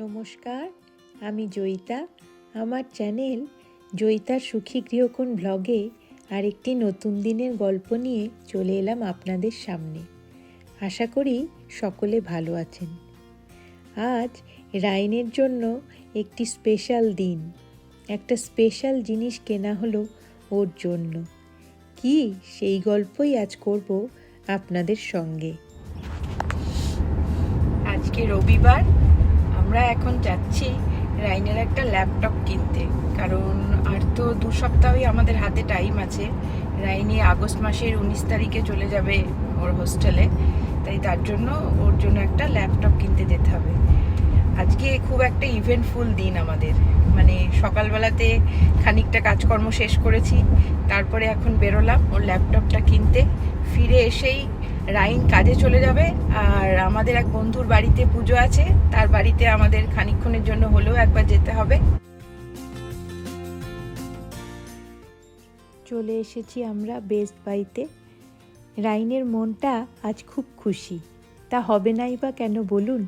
নমস্কার, আমি জয়িতা। আমার চ্যানেল জয়িতার সুখী গৃহকোণ ব্লগে আরেকটি নতুন দিনের গল্প নিয়ে চলে এলাম আপনাদের সামনে। আশা করি সকলে ভালো আছেন। আজ রাইনের জন্য একটি স্পেশাল দিন। একটা স্পেশাল জিনিস কেনা হলো ওর জন্য। কি সেই গল্পই আজ করব আপনাদের সঙ্গে। আজকে রবিবার আমরা এখন যাচ্ছি রাইনের একটা ল্যাপটপ কিনতে। কারণ আর তো দু সপ্তাহই আমাদের হাতে টাইম আছে। রাইনি আগস্ট মাসের উনিশ তারিখে চলে যাবে ওর হোস্টেলে তাই তার জন্য ওর জন্য একটা ল্যাপটপ কিনতে যেতে হবে। আজকে খুব একটা ইভেন্টফুল দিন আমাদের। মানে সকালবেলাতে খানিকটা কাজকর্ম শেষ করেছি, তারপরে এখন বেরোলাম ওর ল্যাপটপটা কিনতে। ফিরে এসেই রাইন কাজে চলে যাবে, আর আমাদের এক বন্ধুর বাড়িতে পুজো আছে, তার বাড়িতে আমাদের খানিকক্ষণের জন্য হলেও একবার যেতে হবে। চলে এসেছি আমরা বেস্ট বাইতে। রাইনের মনটা আজ খুব খুশি। তা হবে নাই বা কেন বলুন?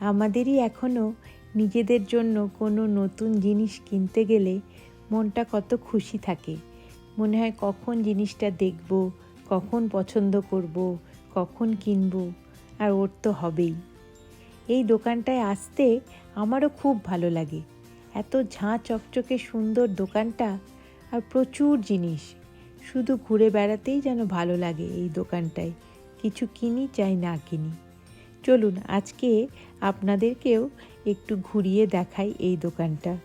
আমাদেরই এখনও নিজেদের জন্য কোনো নতুন জিনিস কিনতে গেলে মনটা কত খুশি থাকে। মনে হয় কখন জিনিসটা দেখব, কখন পছন্দ করব কখন কিনব? আর ওর তো হবেই। এই দোকানটায় আসতে আমারও খুব ভালো লাগে। এত ঝাঁ চকচকে সুন্দর দোকানটা আর প্রচুর জিনিস। শুধু ঘুরে বেড়াতেই যেন ভালো লাগে এই দোকানটায়। কিছু কিনি, চাই না কিনি। চলুন, আজকে আপনাদেরকেও একটু ঘুরিয়ে দেখাই এই দোকানটা।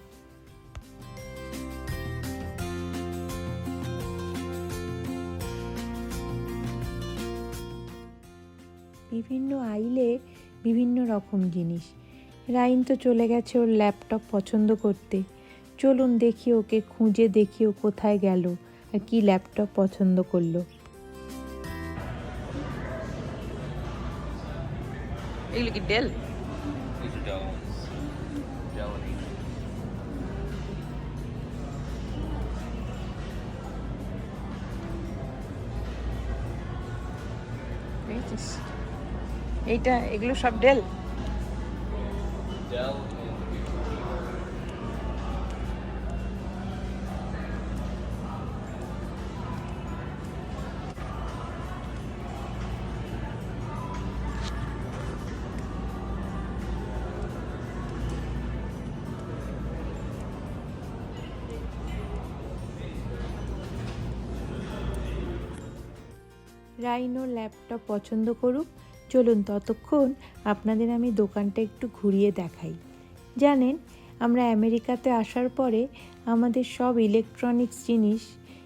বিভিন্ন আইলে বিভিন্ন রকম জিনিস। রাইন তো চলে গেছে ওর ল্যাপটপ পছন্দ করতে। চলুন দেখি ওকে খুঁজে দেখি ও কোথায় গেল আর কি ল্যাপটপ পছন্দ করল। এগুলো কি ডেল? These এইটা এগুলো সব ডেল? রাইনো ল্যাপটপ পছন্দ করুক চলুন ততক্ষণ আপনাদের আমি দোকানটা একটু ঘুরিয়ে দেখাই। জানেন, আমরা আমেরিকাতে আসার পরে আমাদের সব ইলেকট্রনিক্স জিনিস,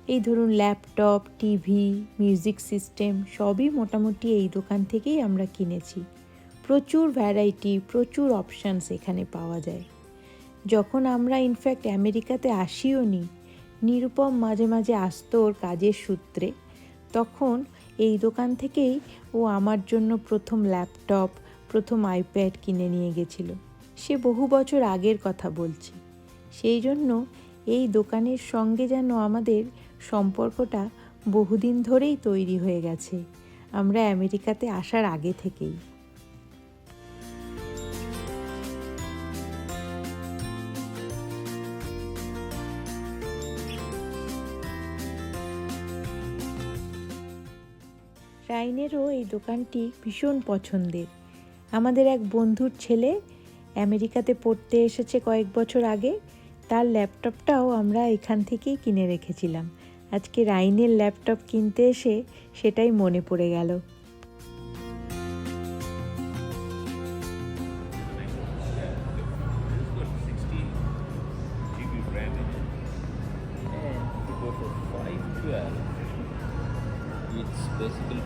এই ধরুন ল্যাপটপ টিভি মিউজিক সিস্টেম সবই মোটামুটি এই দোকান থেকেই আমরা কিনেছি। প্রচুর ভ্যারাইটি প্রচুর অপশানস এখানে পাওয়া যায়। যখন আমরা ইনফ্যাক্ট আমেরিকাতে আসিও নি নিরুপম মাঝে মাঝে আসতো ওর কাজের সূত্রে, তখন এই দোকান থেকেই ও আমার জন্য প্রথম ল্যাপটপ, প্রথম আইপ্যাড কিনে নিয়ে গেছিল। সে বহু বছর আগের কথা বলছি। সেই জন্য এই দোকানের সঙ্গে যেন আমাদের সম্পর্কটা বহুদিন ধরেই তৈরি হয়ে গেছে। আমরা আমেরিকাতে আসার আগে থেকেই। রাইনেরও এই দোকানটি ভীষণ পছন্দের। আমাদের এক বন্ধুর ছেলে আমেরিকাতে পড়তে এসেছে কয়েক বছর আগে। তার ল্যাপটপটাও আমরা এখান থেকেই কিনে রেখেছিলাম। আজকে রাইনের ল্যাপটপ কিনতে এসে সেটাই মনে পড়ে গেল।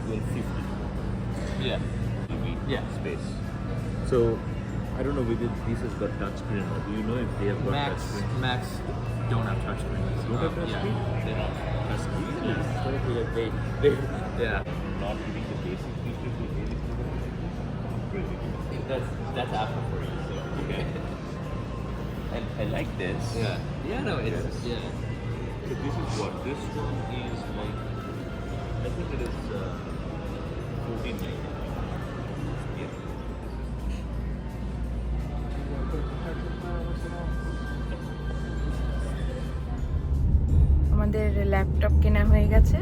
1250. Yeah. Yeah. space. So, I don't know whether this has got touchscreen or do you know if they have got Max, touchscreen? Max don't have touchscreens. Don't have Um, touchscreen? Yeah, they don't. Touchscreen? Yeah. Totally like they, they Yeah. not giving the basic features they really. That's that's Apple for you. So. Okay. And I like this. Yeah. Yeah. No. It's Yes. yeah. So this is what this one is like. I think it is uh, আমাদের laptop কেনা হয়ে গেছে।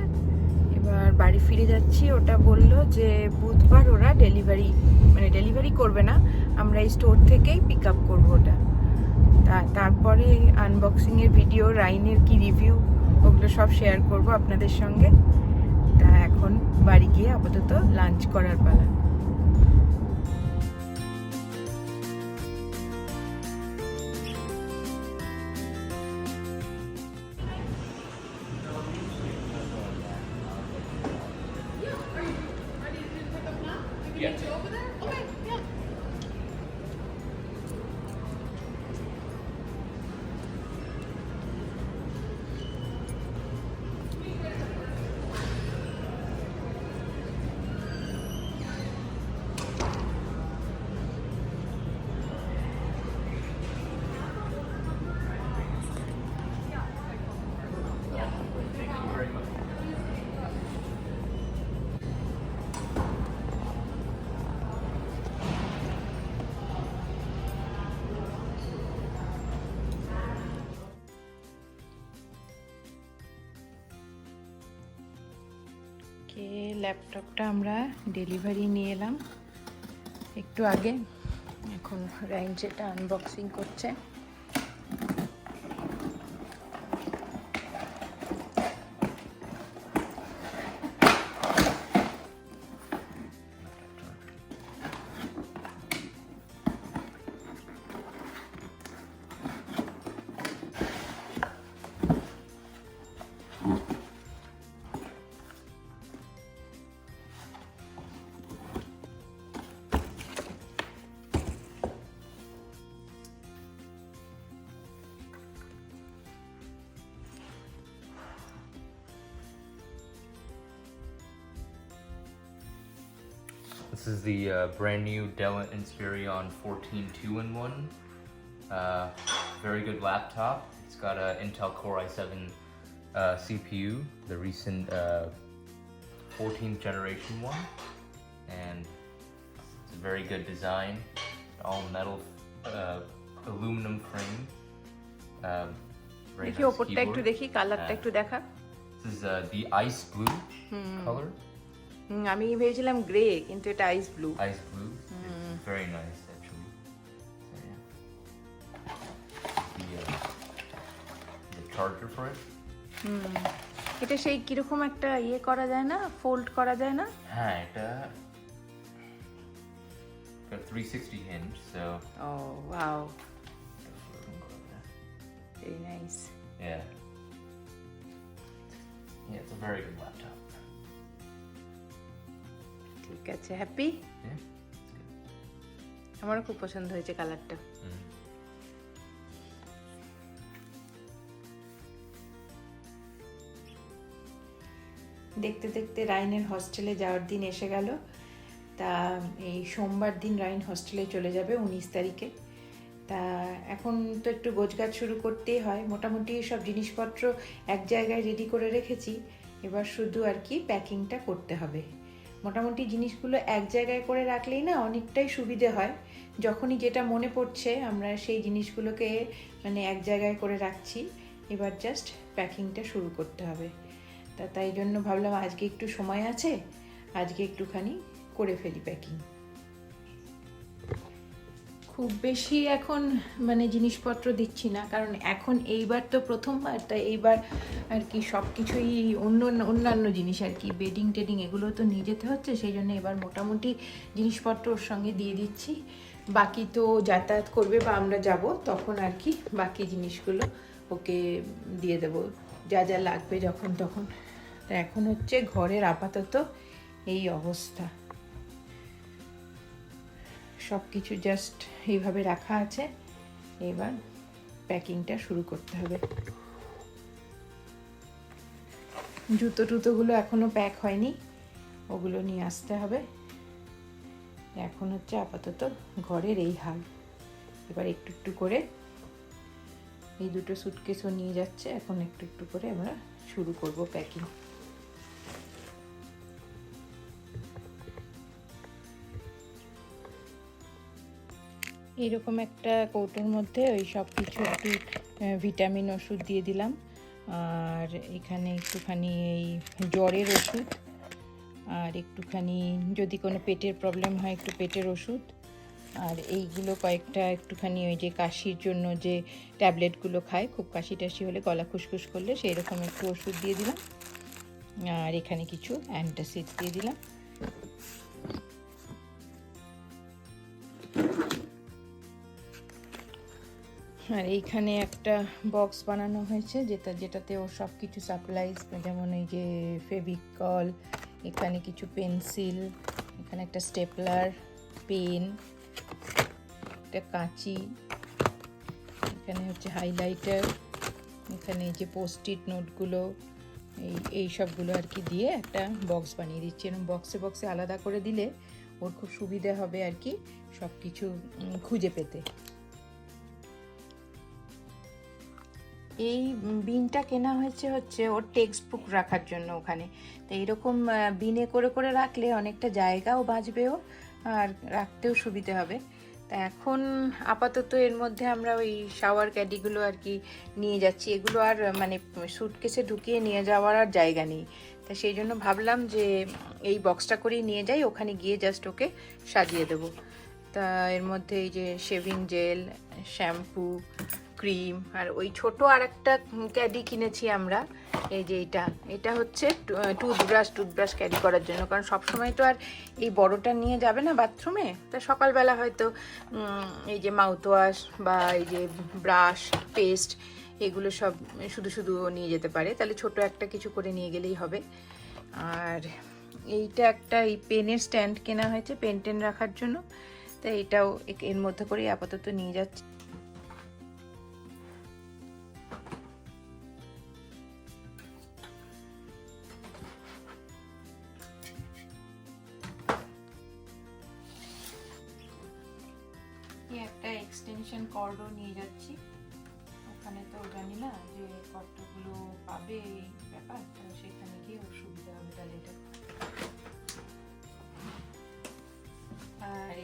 এবার বাড়ি ফিরে যাচ্ছি। ওটা বলল যে, বুধবার ওরা ডেলিভারি মানে ডেলিভারি করবে না। আমরা এই স্টোর থেকেই পিক আপ করব ওটা। তা, তারপরে আনবক্সিংয়ের ভিডিও রাইনের কি রিভিউ ওগুলো সব শেয়ার করব আপনাদের সঙ্গে। এখন বাড়ি গিয়ে আপাতত লাঞ্চ করার পালা। ল্যাপটপটা আমরা ডেলিভারি নিয়ে এলাম। একটু আগে এখন রাইন যেটা আনবক্সিং করছে। This is the uh, brand new Dell Inspiron 14 2-in-1. Uh, very good laptop. It's got a Intel Core i7 uh, CPU, the recent uh, 14th generation one, and it's a very good design. All metal, uh, aluminum frame. Um, very দেখি nice ওপরটা একটু keyboard. দেখি কালারটা হ্যাঁ। একটু দেখা This is uh, the ice blue color. হুম, আমি ভেবেছিলাম গ্রে কিন্তু এটা ice blue ice blue. It's very nice actually. So, yeah. The, uh, charger for it. এটা সেই কীরকম একটা ইয়ে করা যায় না ফোল্ড করা যায় না হ্যাঁ এটা got 360 hinge, so oh wow very nice yeah. Yeah, it's a very good laptop. ঠিক আছে হ্যাপি Yeah. আমারও খুব পছন্দ হয়েছে কালারটা. দেখতে দেখতে রাইনের হস্টেলে যাওয়ার দিন এসে গেল। তা এই সোমবার দিন রাইন হস্টেলে চলে যাবে উনিশ তারিখে। তা এখন তো একটু গোছগাছ শুরু করতেই হয়। মোটামুটি সব জিনিসপত্র এক জায়গায় রেডি করে রেখেছি। এবার শুধু আর কি প্যাকিংটা করতে হবে। মোটামুটি জিনিসগুলো এক জায়গায় করে রাখলেই না অনেকটাই সুবিধে হয়। যখনই যেটা মনে পড়ছে, আমরা সেই জিনিসগুলোকে মানে এক জায়গায় করে রাখছি। এবার জাস্ট প্যাকিংটা শুরু করতে হবে। তা তাই জন্য ভাবলাম আজকে একটু সময় আছে, আজকে একটুখানি করে ফেলি প্যাকিং খুব বেশি এখন মানে জিনিসপত্র দিচ্ছি না। কারণ এখন এইবার তো প্রথমবার, তাই এইবার আর কি সব কিছুই অন্য, অন্যান্য জিনিস আর কি। বেডিং, টেডিং এগুলো তো নিয়ে যেতে হচ্ছে, সেই জন্য এবার মোটামুটি জিনিসপত্র ওর সঙ্গে দিয়ে দিচ্ছি। বাকি তো যাতায়াত করবে বা আমরা যাব, তখন আর কি বাকি জিনিসগুলো ওকে দিয়ে দেবো। যা যা লাগবে যখন তখন। তা এখন হচ্ছে ঘরের আপাতত এই অবস্থা। সব কিছু জাস্ট এইভাবে রাখা আছে। এবার প্যাকিংটা শুরু করতে হবে। জুতো টুতোগুলো এখনও প্যাক হয়নি, ওগুলো নিয়ে আসতে হবে। এখন হচ্ছে আপাতত ঘরের এই হাল। এবার একটু একটু করে এই দুটো সুটকেসও নিয়ে যাচ্ছে, এখন একটু একটু করে আমরা শুরু করব প্যাকিং এইরকম একটা কৌটোর মধ্যে ওই সব কিছু একটু ভিটামিন ওষুধ দিয়ে দিলাম। আর এখানে একটুখানি এই জ্বরের ওষুধ। আর একটুখানি যদি কোনো পেটের প্রবলেম হয়, একটু পেটের ওষুধ। আর এইগুলো কয়েকটা একটুখানি ওই যে কাশির জন্য যে ট্যাবলেটগুলো খায়, খুব কাশি টাশি হলে গলা খুসখুস করলে সেই রকম একটু ওষুধ দিয়ে দিলাম। আর এখানে কিছু অ্যান্টাসিড দিয়ে দিলাম। আর এইখানে একটা বক্স বানানো হয়েছে যেটা, যেটাতে ও সব কিছু সাপ্লাইজ যেমন এই যে ফেভিকল, এখানে কিছু পেন্সিল এখানে একটা স্টেপলার পেন একটা কাঁচি, এখানে হচ্ছে হাইলাইটার এখানে যে পোস্টিট নোটগুলো এই এই সবগুলো আর কি দিয়ে একটা বক্স বানিয়ে দিচ্ছি। এরকম বক্সে বক্সে আলাদা করে দিলে ওর খুব সুবিধে হবে আর কি সব কিছু খুঁজে পেতে। এই বিনটা কেনা হয়েছে হচ্ছে ওর টেক্সট বুক রাখার জন্য ওখানে। তো এরকম বিনে করে করে রাখলে অনেকটা জায়গাও বাঁচবেও আর রাখতেও সুবিধে হবে। তা এখন আপাতত এর মধ্যে আমরা ওই শাওয়ার ক্যাডিগুলো আর কি নিয়ে যাচ্ছি। এগুলো আর মানে সুটকেসে ঢুকিয়ে নিয়ে যাওয়ার আর জায়গা নেই। তা সেই জন্য ভাবলাম যে এই বক্সটা করেই নিয়ে যাই, ওখানে গিয়ে জাস্ট ওকে সাজিয়ে দেবো। তা এর মধ্যে এই যে শেভিং জেল শ্যাম্পু ক্রিম আর ওই ছোট আর একটা ক্যাডি কিনেছি আমরা, এই যে এটা। এটা হচ্ছে টুথব্রাশ টুথব্রাশ ক্যারি করার জন্য। কারণ সব সময় তো আর এই বড়টা নিয়ে যাবে না বাথরুমে তা সকালবেলা হয়তো এই যে মাউথওয়াশ বা এই যে ব্রাশ পেস্ট এগুলো সব শুধু শুধু নিয়ে যেতে পারে। তাহলে ছোট একটা কিছু করে নিয়ে গেলেই হবে। আর এইটা একটা এই পেনের স্ট্যান্ড কেনা হয়েছে পেন টেন রাখার জন্য। তো এটাও এর মধ্যে করেই আপাতত নিয়ে যাচ্ছি।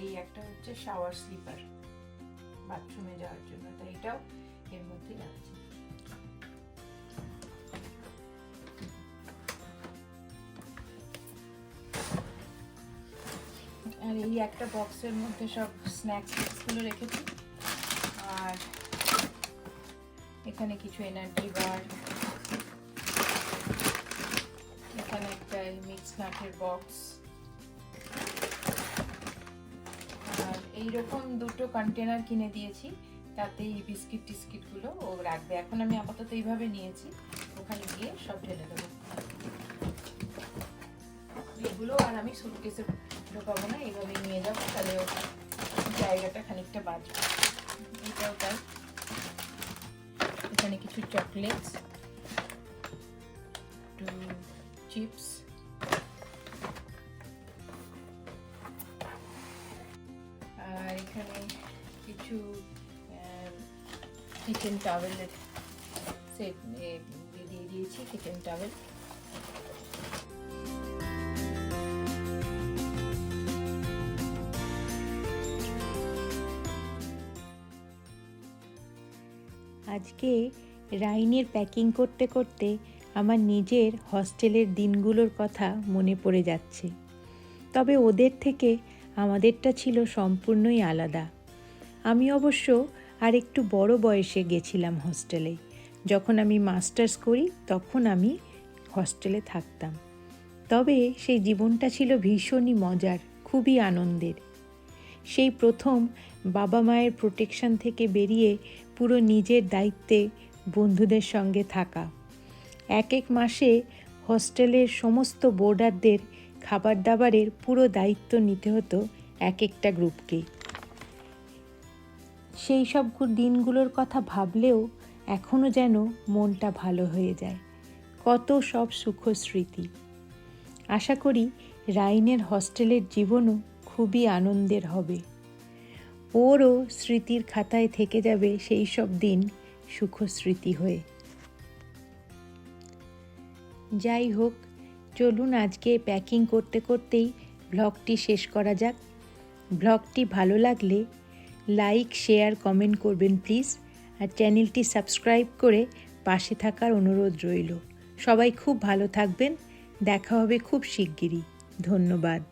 এই একটা হচ্ছে শাওয়ার স্লিপার বাথরুমে যাওয়ার জন্য। তো এটাও এর মধ্যে যাচ্ছে আর এই একটা বক্সের মধ্যে সব স্ন্যাক্সগুলো রেখেছি। আর এখানে কিছু এনার্জি বার এখানে একটা মিক্স নাটের বক্স এইরকম দুটো কন্টেনার কিনে দিয়েছি। তাতে এই বিস্কিট টিস্কিটগুলো ও রাখবে। এখন আমি আপাতত এইভাবে নিয়েছি। ওখানে গিয়ে সব ঢেলে দেবো। এগুলো আর আমি সুটকেসে ঢোকাবো না এইভাবে নিয়ে যাব। তাহলে জায়গাটা খানিকটা বাঁচবে। এটাও তাই। এখানে কিছু চকলেটস চিপস কিচেন টাওয়েলের দিয়ে দিয়েছি কিচেন টাওয়েল আজকে রাইনের প্যাকিং করতে করতে আমার নিজের হস্টেলের দিনগুলোর কথা মনে পড়ে যাচ্ছে। তবে ওদের থেকে আমাদেরটা ছিল সম্পূর্ণই আলাদা। আমি অবশ্য আর একটু বড় বয়সে গেছিলাম হস্টেলে। যখন আমি মাস্টার্স করি, তখন আমি হস্টেলে থাকতাম। তবে সেই জীবনটা ছিল ভীষণই মজার, খুবই আনন্দের। সেই প্রথম বাবা মায়ের প্রোটেকশন থেকে বেরিয়ে পুরো নিজের দায়িত্বে বন্ধুদের সঙ্গে থাকা। এক এক মাসে হস্টেলের সমস্ত বোর্ডারদের খাবার দাবারের পুরো দায়িত্ব নিতে হতো এক একটা গ্রুপকে। সেই সব দিনগুলোর কথা ভাবলেও এখনও যেন মনটা ভালো হয়ে যায়। কত সব সুখ স্মৃতি। আশা করি রাইনের হস্টেলের জীবনও খুবই আনন্দের হবে। ওরও স্মৃতির খাতায় থেকে যাবে সেই সব দিন সুখ স্মৃতি হয়ে। যাই হোক, চলুন আজকে প্যাকিং করতে করতেই ব্লগটি শেষ করা যাক। ব্লগটি ভালো লাগলে লাইক, শেয়ার, কমেন্ট করবেন প্লিজ। আর চ্যানেলটি সাবস্ক্রাইব করে পাশে থাকার অনুরোধ রইল। সবাই খুব ভালো থাকবেন। দেখা হবে খুব শিগগিরই। ধন্যবাদ।